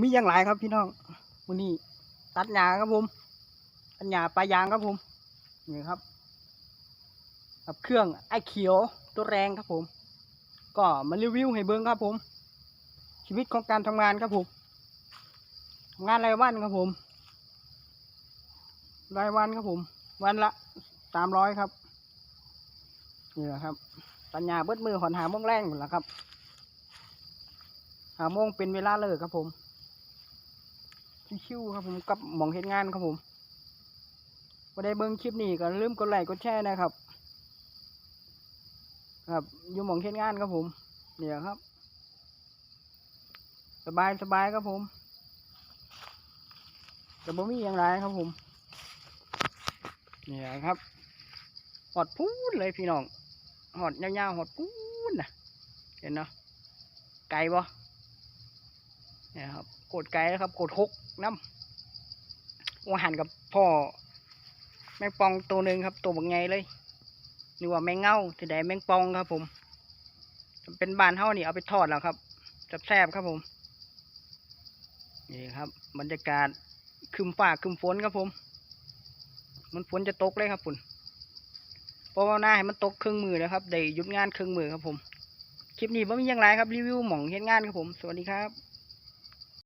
มีอย่างไรครับพี่น้องวันนี้ตัดหญ้าครับผมตัดหญ้าปลายางครับผมนี่ครับกับเครื่องไอเขียวตัวแรงครับผม ก็มารีวิวให้เบิ้งครับผม ชีวิตของการทำงานครับผมทำงานรายวันครับผม รายวันครับผม วันละสามร้อยครับนี่แหละครับตัญญาเบิดมือหอนหาโมงแรงหมดแล้วครับหาโมงเป็นเวลาเลิกครับผม ชิวๆครับผมกับหมองเห็นงานครับผมพอได้เบิ้งคลิปนี้ก็ลืมกดไลค์กดแชร์นะครับ ครับอยู่หมองเห็นงานครับผม เนี่ยครับ สบายสบายครับผมแต่บ่มีอย่างไรครับผม เนี่ยครับหอดพูดเลยพี่น้องหอดยาวๆหอดพูดนะเห็นเนาะไก่บ่ นี่ครับโกดไก่แล้วครับโกดหกน้ำว่าหันกับพ่อแมงปองตัวหนึ่งครับ ตัวบางไงเลยนี่ว่าแมงเง่าที่ใดแมงปองครับ ผมเป็นบานเท่านี่เอาไปทอดแล้วครับแซบครับผมนี่ครับ บรรยากาศคึมฟ้าคึมฝนครับผม มันฝนจะตกเลยครับคุณเพราะว่าหน้าให้มันตกครึ่งมือนะครับได้หยุดงานครึ่งมือครับผมคลิปนี้ผมมีอย่างไรครับรีวิวหม่องเห็นงานครับผม สวัสดีครับ